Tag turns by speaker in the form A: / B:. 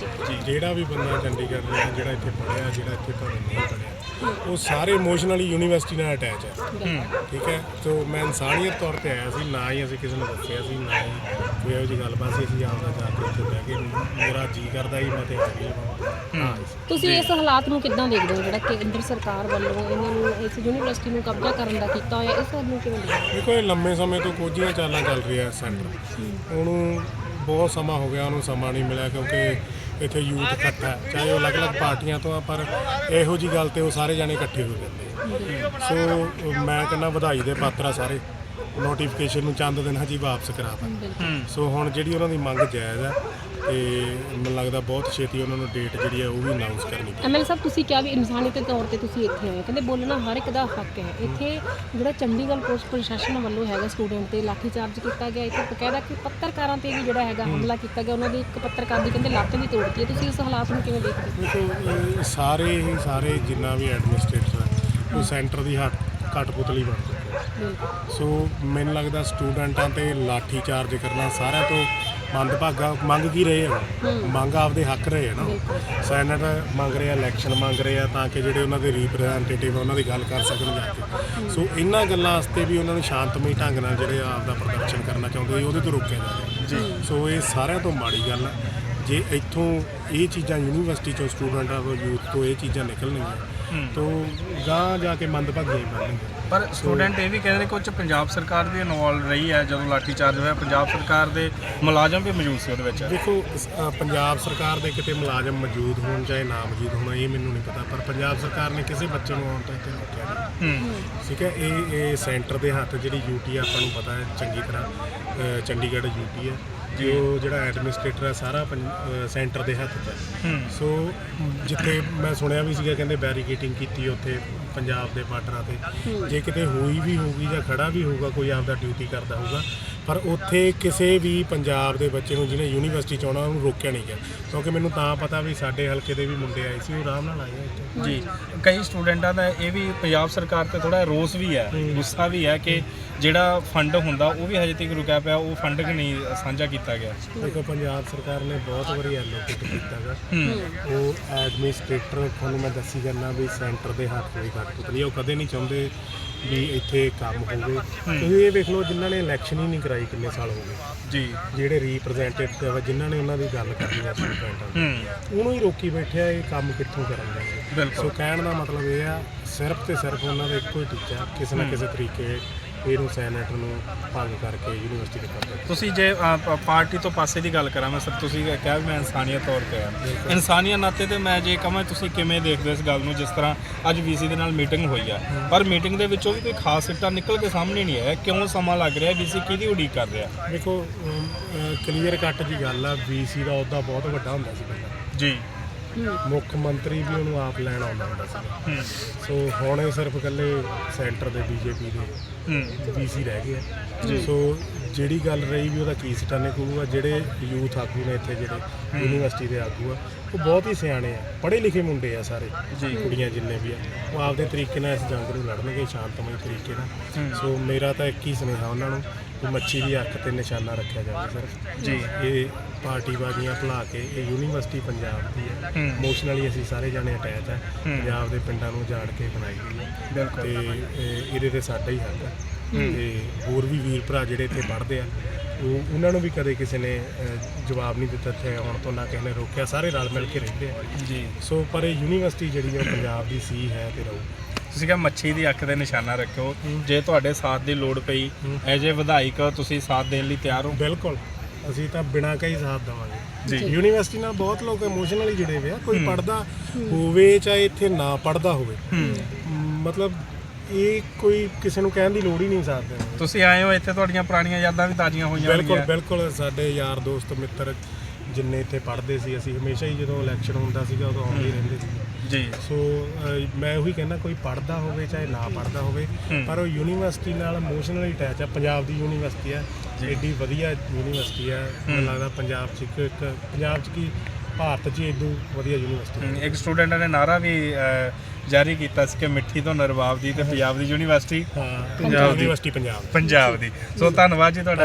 A: ਜੀ।
B: ਜਿਹੜਾ ਵੀ ਬੰਦਾ ਚੰਡੀਗੜ੍ਹ ਰਿਹਾ ਜਿਹੜਾ ਇੱਥੇ ਪੜ੍ਹਿਆ ਜਿਹੜਾ ਇੱਥੇ ਭਾਵੇਂ ਨਹੀਂ ਪੜ੍ਹਿਆ ਉਹ ਸਾਰੇ ਇਮੋਸ਼ਨਲੀ ਯੂਨੀਵਰਸਿਟੀ ਨਾਲ ਅਟੈਚ ਹੈ। ਠੀਕ ਹੈ? ਸੋ ਮੈਂ ਇਨਸਾਨੀਅਤ ਤੌਰ ਤੇ ਆਇਆ ਸੀ ਨਾ ਹੀ ਅਸੀਂ ਕਿਸੇ ਨੂੰ ਦੱਸਿਆ ਸੀ ਨਾ ਹੀ ਕੋਈ ਇਹੋ ਜਿਹੀ ਗੱਲਬਾਤ ਸੀ ਅਸੀਂ ਆਪਦਾ ਜਾ ਕੇ ਉੱਥੇ ਬਹਿ ਕੇ ਮੇਰਾ ਜੀ ਕਰਦਾ ਹੀ ਮੈਂ ਤੇ ਆ ਗਿਆ ਹਾਂ
A: ਤੁਸੀਂ ਇਸ ਹਾਲਾਤ ਨੂੰ ਕਿੱਦਾਂ ਦੇਖਦੇ ਹੋ ਜਿਹੜਾ ਕੇਂਦਰ ਸਰਕਾਰ ਵੱਲੋਂ ਇਹਨਾਂ ਨੂੰ ਇਸ ਯੂਨੀਵਰਸਿਟੀ ਨੂੰ ਕਬਜ਼ਾ ਕਰਨ ਦਾ ਕੀਤਾ ਹੋਇਆ ਇਸ ਨੂੰ ਕਿਵੇਂ ਦੇਖਦੇ ਹੋ?
B: ਦੇਖੋ ਇਹ ਲੰਮੇ ਸਮੇਂ ਤੋਂ ਕੋਝੀਆਂ ਚਾਲਾਂ ਚੱਲ ਰਹੀਆਂ ਸੈਂਟਰ। ਉਹਨੂੰ ਬਹੁਤ ਸਮਾਂ ਹੋ ਗਿਆ ਉਹਨੂੰ ਸਮਾਂ ਨਹੀਂ ਮਿਲਿਆ ਕਿਉਂਕਿ ਇੱਥੇ ਯੂਥ ਇਕੱਠਾ ਹੈ। ਚਾਹੇ ਉਹ ਅਲੱਗ-ਅਲੱਗ ਪਾਰਟੀਆਂ ਤੋਂ ਆ ਪਰ ਇਹੋ ਜੀ ਗੱਲ ਤੇ ਉਹ ਸਾਰੇ ਜਾਣੇ ਇਕੱਠੇ ਹੋ ਜਾਂਦੇ ਆ। ਸੋ ਮੈਂ ਕਹਿੰਦਾ ਵਧਾਈ ਦੇ ਪਾਤਰ ਆ ਸਾਰੇ। ਨੋਟੀਫਿਕੇਸ਼ਨ ਨੂੰ ਚੰਦ ਦਿਨਾਂ 'ਚ ਹੀ ਵਾਪਸ ਕਰਾਤਾ
A: ਬਿਲਕੁਲ।
B: ਸੋ ਹੁਣ ਜਿਹੜੀ ਉਹਨਾਂ ਦੀ ਮੰਗ ਜਾਇਜ਼ ਹੈ ਤੇ ਮੈਨੂੰ ਲੱਗਦਾ ਬਹੁਤ ਛੇਤੀ ਉਹਨਾਂ ਨੂੰ ਡੇਟ ਜਿਹੜੀ ਹੈ ਉਹ ਵੀ ਅਨਾਉਂਸ ਕਰਨੀ ਪਈ
A: ਐਮਐਲ ਸਾਹਿਬ ਤੁਸੀਂ ਕਿਹਾ ਵੀ ਇਨਸਾਨੀ ਦੇ ਤੌਰ ਤੇ ਤੁਸੀਂ ਇੱਥੇ ਆਏ। ਕਹਿੰਦੇ ਬੋਲਣਾ ਹਰ ਇੱਕ ਦਾ ਹੱਕ ਹੈ। ਇੱਥੇ ਜਿਹੜਾ ਚੰਡੀਗੜ੍ਹ ਪੁਲਿਸ ਪ੍ਰਸ਼ਾਸਨ ਵੱਲੋਂ ਹੈਗਾ ਸਟੂਡੈਂਟ ਤੇ ਲਾਠੀ ਚਾਰਜ ਕੀਤਾ ਗਿਆ। ਇੱਥੇ ਬਕਾਇਦਾ ਕਿ ਪੱਤਰਕਾਰਾਂ ਤੇ ਵੀ ਜਿਹੜਾ ਹੈਗਾ ਹਮਲਾ ਕੀਤਾ ਗਿਆ। ਉਹਨਾਂ ਦੀ ਇੱਕ ਪੱਤਰਕਾਰ ਦੀ ਕਹਿੰਦੇ ਲੱਤ ਵੀ ਤੋੜਤੀ ਹੈ। ਤੁਸੀਂ ਇਸ ਹਾਲਾਤ ਨੂੰ ਕਿਵੇਂ ਦੇਖਦੇ ਹੋ?
B: ਸਾਰੇ ਹੀ ਸਾਰੇ ਜਿੰਨਾ ਵੀ ਐਡਮਿਨਿਸਟ੍ਰੇਟਰ ਹੈ ਉਹ ਸੈਂਟਰ ਦੀ ਹੱਥ ਕਠਪੁਤਲੀ ਬਣ ਚੁੱਕੇ ਸੋ ਮੈਨੂੰ ਲੱਗਦਾ ਸਟੂਡੈਂਟਾਂ ਤੇ ਲਾਠੀ ਚਾਰਜ ਕਰਨਾ ਸਾਰਿਆਂ ਤੋਂ ਮੰਦਭਾਗਾ ਮੰਗ ਕੀ ਰਹੇ ਆ? ਮੰਗ ਆਪਦੇ ਹੱਕ ਰਹੇ ਆ ਨਾ ਸੈਨੇਟ ਮੰਗ ਰਿਹਾ ਇਲੈਕਸ਼ਨ ਮੰਗ ਰਹੇ ਆ ਤਾਂ ਕਿ ਜਿਹੜੇ ਉਹਨਾਂ ਦੇ ਰਿਪਰੈਜ਼ੈਂਟੇਟਿਵ ਉਹਨਾਂ ਦੀ ਗੱਲ ਕਰ ਸਕਣ ਜਾ ਕੇ। ਸੋ ਇਹਨਾਂ ਗੱਲਾਂ ਵਾਸਤੇ ਵੀ ਉਹਨਾਂ ਨੂੰ ਸ਼ਾਂਤਮਈ ਢੰਗ ਨਾਲ ਜਿਹੜੇ ਆਪਦਾ ਪ੍ਰਦਰਸ਼ਨ ਕਰਨਾ ਚਾਹੁੰਦੇ ਉਹਦੇ ਤੋਂ ਰੋਕਿਆ ਜਾ ਰਿਹਾ। ਜੀ। ਸੋ ਇਹ ਸਾਰਿਆਂ ਤੋਂ ਮਾੜੀ ਗੱਲ ਹੈ ਜੇ ਇੱਥੋਂ ਇਹ ਚੀਜ਼ਾਂ ਯੂਨੀਵਰਸਿਟੀ ਚੋਂ ਸਟੂਡੈਂਟਾਂ ਤੋਂ ਯੂਥ ਤੋਂ ਇਹ ਚੀਜ਼ਾਂ ਨਿਕਲਣਗੀਆਂ ਤੋਂ ਗਾਂ ਜਾ ਕੇ ਮੰਦਭਾਗੀਆਂ ਬਣਨਗੀਆਂ
C: ਪਰ ਸਟੂਡੈਂਟ ਇਹ ਵੀ ਕਹਿੰਦੇ ਨੇ ਕੁਝ ਪੰਜਾਬ ਸਰਕਾਰ ਵੀ ਇਨਵੋਲ ਰਹੀ ਹੈ ਜਦੋਂ ਲਾਠੀ ਚਾਰਜ ਹੋਇਆ ਪੰਜਾਬ ਸਰਕਾਰ ਦੇ ਮੁਲਾਜ਼ਮ ਵੀ ਮੌਜੂਦ ਸੀ ਉਹਦੇ ਵਿੱਚ।
B: ਦੇਖੋ ਪੰਜਾਬ ਸਰਕਾਰ ਦੇ ਕਿਤੇ ਮੁਲਾਜ਼ਮ ਮੌਜੂਦ ਹੋਣ ਚਾਹੇ ਨਾ ਮੌਜੂਦ ਹੋਣ ਇਹ ਮੈਨੂੰ ਨਹੀਂ ਪਤਾ ਪਰ ਪੰਜਾਬ ਸਰਕਾਰ ਨੇ ਕਿਸੇ ਬੱਚੇ ਨੂੰ ਆਉਣ ਤੋਂ ਇੱਥੇ ਰੋਕਿਆ ਨਹੀਂ। ਠੀਕ ਹੈ ਇਹ ਇਹ ਸੈਂਟਰ ਦੇ ਹੱਥ ਜਿਹੜੀ ਯੂਟੀ ਆ ਆਪਾਂ ਨੂੰ ਪਤਾ ਹੈ ਚੰਗੀ ਤਰ੍ਹਾਂ ਚੰਡੀਗੜ੍ਹ ਯੂਟੀ ਹੈ ਜੋ ਜਿਹੜਾ ਐਡਮਿਨਿਸਟ੍ਰੇਟਰ ਹੈ ਸਾਰਾ ਸੈਂਟਰ ਦੇ ਹੱਥ 'ਚ ਹੂੰ। ਸੋ ਜਿੱਥੇ ਮੈਂ ਸੁਣਿਆ ਵੀ ਸੀਗਾ ਕਹਿੰਦੇ ਬੈਰੀਕੇਟਿੰਗ ਕੀਤੀ ਉੱਥੇ ਪੰਜਾਬ ਦੇ ਬਾਰਡਰਾਂ ਤੇ। ਜੇ ਕਿਤੇ ਹੋਈ ਵੀ ਹੋਊਗੀ ਜਾਂ ਖੜਾ ਵੀ ਹੋਊਗਾ ਕੋਈ ਆਪਦਾ ਡਿਊਟੀ ਕਰਦਾ ਹੋਊਗਾ ਪਰ ਉੱਥੇ ਕਿਸੇ ਵੀ ਪੰਜਾਬ ਦੇ ਬੱਚੇ ਨੂੰ ਜਿਹਨੇ ਯੂਨੀਵਰਸਿਟੀ ਚ ਆਉਣਾ ਉਹਨੂੰ ਰੋਕਿਆ ਨਹੀਂ ਗਿਆ। ਕਿਉਂਕਿ ਮੈਨੂੰ ਤਾਂ ਪਤਾ ਵੀ ਸਾਡੇ ਹਲਕੇ ਦੇ ਵੀ ਮੁੰਡੇ ਆਏ ਸੀ ਉਹ ਆਰਾਮ ਨਾਲ ਆਏ ਆ ਇੱਥੇ।
C: ਜੀ ਕਈ ਸਟੂਡੈਂਟਾਂ ਦਾ ਇਹ ਵੀ ਪੰਜਾਬ ਸਰਕਾਰ ਤੇ ਥੋੜਾ ਰੋਸ ਵੀ ਹੈ ਗੁੱਸਾ ਵੀ ਹੈ ਕਿ ਜਿਹੜਾ ਫੰਡ ਹੁੰਦਾ ਉਹ ਵੀ ਹਜੇ ਤੱਕ ਰੁਕਿਆ ਪਿਆ ਉਹ ਫੰਡ ਕਿ ਨਹੀਂ ਸਾਂਝਾ ਕੀਤਾ ਗਿਆ।
B: ਦੇਖੋ ਪੰਜਾਬ ਸਰਕਾਰ ਨੇ ਬਹੁਤ ਵਾਰੀ ਐਲੋਕੇਟ ਕੀਤਾ ਗਾ ਉਹ ਐਡਮਿਨਿਸਟ੍ਰੇਟਰ ਤੁਹਾਨੂੰ ਮੈਂ ਦੱਸੀ ਜਾਂਦਾ ਵੀ ਸੈਂਟਰ ਦੇ ਹੱਥ ਕੋਈ ਕਠਪੁਤਲੀ ਉਹ ਕਦੇ ਨਹੀਂ ਚਾਹੁੰਦੇ ਵੀ ਇੱਥੇ ਕੰਮ ਹੋਵੇ। ਤੁਸੀਂ ਇਹ ਵੇਖ ਲਓ ਜਿਨ੍ਹਾਂ ਨੇ ਇਲੈਕਸ਼ਨ ਹੀ ਨਹੀਂ ਕਰਾਈ ਕਿੰਨੇ ਸਾਲ ਹੋ ਗਏ।
C: ਜੀ।
B: ਜਿਹੜੇ ਰਿਪਰੈਜ਼ੈਂਟੇਟਿਵ ਆ ਜਿਨ੍ਹਾਂ ਨੇ ਉਹਨਾਂ ਦੀ ਗੱਲ ਕਰਨੀ ਆ ਸਟੂਡੈਂਟਾਂ ਦੀ ਉਹਨੂੰ ਹੀ ਰੋਕੀ ਬੈਠਿਆ ਇਹ ਕੰਮ ਕਿੱਥੋਂ ਕਰਨਗੇ ਸੋ
C: ਬਿਲਕੁਲ।
B: ਕਹਿਣ ਦਾ ਮਤਲਬ ਇਹ ਆ ਸਿਰਫ ਤੇ ਸਿਰਫ ਉਹਨਾਂ ਦਾ ਇੱਕੋ ਹੀ ਟੀਚਾ ਕਿਸੇ ਨਾ ਕਿਸੇ ਤਰੀਕੇ ਇਹਨੂੰ ਸੈਨੇਟ ਨੂੰ ਭੰਗ ਕਰਕੇ ਯੂਨੀਵਰਸਿਟੀ ਦੇ ਕਬਜ਼ੇ
C: ਤੁਸੀਂ ਜੇ ਅ, ਪ- ਪਾਰਟੀ ਤੋਂ ਪਾਸੇ ਦੀ ਗੱਲ ਕਰਾਂ ਮੈਂ ਸਰ ਤੁਸੀਂ ਕਿਹਾ ਵੀ ਮੈਂ ਇਨਸਾਨੀਅਤ ਤੌਰ ਤੇ ਆ ਇਨਸਾਨੀਅਤ ਨਾਤੇ ਤੇ ਮੈਂ ਜੇ ਕਹਾਂ ਤੁਸੀਂ ਕਿਵੇਂ ਦੇਖਦੇ ਹੋ ਇਸ ਗੱਲ ਨੂੰ ਜਿਸ ਤਰ੍ਹਾਂ ਅੱਜ ਵੀਸੀ ਦੇ ਨਾਲ ਮੀਟਿੰਗ ਹੋਈ ਆ। ਪਰ ਮੀਟਿੰਗ ਦੇ ਵਿੱਚੋਂ ਵੀ ਕੋਈ ਖਾਸ ਸਿੱਟਾ ਨਿਕਲ ਕੇ ਸਾਹਮਣੇ ਨਹੀਂ ਆਇਆ। ਕਿਉਂ ਸਮਾਂ ਲੱਗ ਰਿਹਾ? ਵੀਸੀ ਕਿਹਦੀ ਉਡੀਕ ਕਰ ਰਿਹਾ?
B: ਦੇਖੋ ਕਲੀਅਰ ਕੱਟ ਦੀ ਗੱਲ ਆ ਬੀਸੀ ਦਾ ਅਹੁਦਾ ਬਹੁਤ ਵੱਡਾ ਹੁੰਦਾ ਸੀ ਪਹਿਲਾਂ।
C: ਜੀ।
B: ਮੁੱਖ ਮੰਤਰੀ ਵੀ ਉਹਨੂੰ ਆਪ ਲੈਣ ਆਉਂਦਾ ਹੁੰਦਾ ਸੀ ਸੋ ਹੁਣ ਇਹ ਸਿਰਫ ਇਕੱਲੇ ਸੈਂਟਰ ਦੇ ਬੀਜੇਪੀ ਦੇ
C: ਹੂੰ।
B: ਬੀਸੀ ਰਹਿ ਗਏ ਆ। ਸੋ ਜਿਹੜੀ ਗੱਲ ਰਹੀ ਵੀ ਉਹਦਾ ਕੀ ਸਿੱਟਾ ਨਿਕਲੂਗਾ ਜਿਹੜੇ ਯੂਥ ਆਗੂ ਨੇ ਇੱਥੇ ਜਿਹੜੇ ਯੂਨੀਵਰਸਿਟੀ ਦੇ ਆਗੂ ਆ ਉਹ ਬਹੁਤ ਹੀ ਸਿਆਣੇ ਆ ਪੜ੍ਹੇ ਲਿਖੇ ਮੁੰਡੇ ਆ ਸਾਰੇ। ਕੁੜੀਆਂ ਜਿੰਨੇ ਵੀ ਆ ਉਹ ਆਪਦੇ ਤਰੀਕੇ ਨਾਲ ਇਸ ਜੰਗ ਨੂੰ ਲੜਨਗੇ ਸ਼ਾਂਤਮਈ ਤਰੀਕੇ ਨਾਲ। ਸੋ ਮੇਰਾ ਤਾਂ ਇੱਕ ਹੀ ਸੁਨੇਹਾ ਉਹਨਾਂ ਨੂੰ ਕਿ ਮੱਛੀ ਦੀ ਅੱਖ ਤੇ ਨਿਸ਼ਾਨਾ ਰੱਖਿਆ ਜਾਵੇ ਸਿਰਫ
C: ਜੀ।
B: ਇਹ ਪਾਰਟੀਬਾਜ਼ੀਆਂ ਭੁਲਾ ਕੇ ਇਹ ਯੂਨੀਵਰਸਿਟੀ ਪੰਜਾਬ ਦੀ ਹੈ। ਇਮੋਸ਼ਨਲੀ ਅਸੀਂ ਸਾਰੇ ਜਾਣੇ ਅਟੈਚ ਆ। ਪੰਜਾਬ ਦੇ ਪਿੰਡਾਂ ਨੂੰ ਜਾੜ ਕੇ ਬਣਾਈ ਗਈ ਹੈ
C: ਬਿਲਕੁਲ।
B: ਤੇ ਇਹ- ਇਹਦੇ ਤੇ ਸਾਡਾ ਹੀ ਹੱਕ ਹੈ ਤੇ ਹੋਰ ਵੀ ਵੀਰ ਭਰਾ ਜਿਹੜੇ ਇੱਥੇ ਪੜ੍ਹਦੇ ਆ ਉਹ ਉਹਨਾਂ ਨੂੰ ਵੀ ਕਦੇ ਕਿਸੇ ਨੇ ਅਹ, ਜਵਾਬ ਨਹੀਂ ਦਿੱਤਾ ਤੇ ਹੁਣ ਤੋਂ ਨਾ ਕਿਸੇ ਨੇ ਰੋਕਿਆ ਸਾਰੇ ਰਲ ਮਿਲ ਕੇ ਰਹਿੰਦੇ ਆ।
C: ਜੀ।
B: ਸੋ ਪਰ ਇਹ ਯੂਨੀਵਰਸਿਟੀ ਜਿਹੜੀ ਆ ਉਹ ਪੰਜਾਬ ਦੀ ਸੀ ਹੈ ਤੇ ਰਹੂ।
C: ਤੁਸੀਂ ਕਿਹਾ ਮੱਛੀ ਦੀ ਅੱਖ ਤੇ ਨਿਸ਼ਾਨਾ ਰੱਖਿਓ। ਜੇ ਤੁਹਾਡੇ ਸਾਥ ਦੀ ਲੋੜ ਪਈ ਐਜ ਏ ਵਿਧਾਇਕ ਤੁਸੀਂ ਸਾਥ ਦੇਣ ਲਈ ਤਿਆਰ ਹੋ?
B: ਬਿਲਕੁਲ। ਅਸੀਂ ਤਾਂ ਬਿਨਾਂ ਕਈ ਸਾਥ ਦੇਵਾਂਗੇ।
C: ਜੀ।
B: ਯੂਨੀਵਰਸਿਟੀ ਨਾਲ ਬਹੁਤ ਲੋਕ ਇਮੋਸ਼ਨਲੀ ਜੁੜੇ ਹੋਏ ਆ। ਕੋਈ ਪੜਦਾ ਹੋਵੇ ਚਾਹੇ ਇੱਥੇ ਨਾ ਪੜਦਾ ਹੋਵੇ। ਮਤਲਬ ਇਹ ਕੋਈ ਕਿਸੇ ਨੂੰ ਕਹਿਣ ਦੀ ਲੋੜ ਹੀ ਨਹੀਂ ਸਾਥ ਦੀ।
C: ਤੁਸੀਂ ਆਏ ਹੋ ਇੱਥੇ ਤੁਹਾਡੀਆਂ ਪੁਰਾਣੀਆਂ ਯਾਦਾਂ ਵੀ ਤਾਜ਼ੀਆਂ ਹੋਈਆਂ
B: ਬਿਲਕੁਲ। ਬਿਲਕੁਲ। ਸਾਡੇ ਯਾਰ ਦੋਸਤ ਮਿੱਤਰ ਜਿੰਨੇ ਇੱਥੇ ਪੜ੍ਹਦੇ ਸੀ ਅਸੀਂ ਹਮੇਸ਼ਾ ਹੀ ਜਦੋਂ ਇਲੈਕਸ਼ਨ ਹੁੰਦਾ ਸੀਗਾ ਉਦੋਂ ਆਉਂਦੇ ਰਹਿੰਦੇ ਸੀ।
C: ਜੀ।
B: ਸੋ ਮੈਂ ਉਹੀ ਕਹਿੰਦਾ ਕੋਈ ਪੜਦਾ ਹੋਵੇ ਚਾਹੇ ਨਾ ਪੜਦਾ ਹੋਵੇ ਪਰ ਉਹ ਯੂਨੀਵਰਸਿਟੀ ਨਾਲ ਇਮੋਸ਼ਨਲੀ ਅਟੈਚ ਆ ਪੰਜਾਬ ਦੀ ਯੂਨੀਵਰਸਿਟੀ ਆ। ਏਡੀ ਵਧੀਆ ਯੂਨੀਵਰਸਿਟੀ ਆ। ਮੈਨੂੰ ਲੱਗਦਾ ਪੰਜਾਬ 'ਚ ਇੱਕ ਇੱਕ ਪੰਜਾਬ 'ਚ ਕੀ ਭਾਰਤ 'ਚ ਏਡੂ ਵਧੀਆ ਯੂਨੀਵਰਸਿਟੀ
C: ਇੱਕ ਸਟੂਡੈਂਟ ਨੇ ਨਾਰਾ ਵੀ ਜਾਰੀ ਕੀਤਾ ਸੀ ਕਿ ਮਿੱਠੀ ਤੋਂ ਨਰਵਾਬ ਦੀ ਤੇ ਪੰਜਾਬ ਦੀ ਯੂਨੀਵਰਸਿਟੀ
B: ਹਾਂ ਪੰਜਾਬ ਯੂਨੀਵਰਸਿਟੀ ਪੰਜਾਬ
C: ਪੰਜਾਬ ਦੀ। ਸੋ ਧੰਨਵਾਦ ਜੀ ਤੁਹਾਡਾ।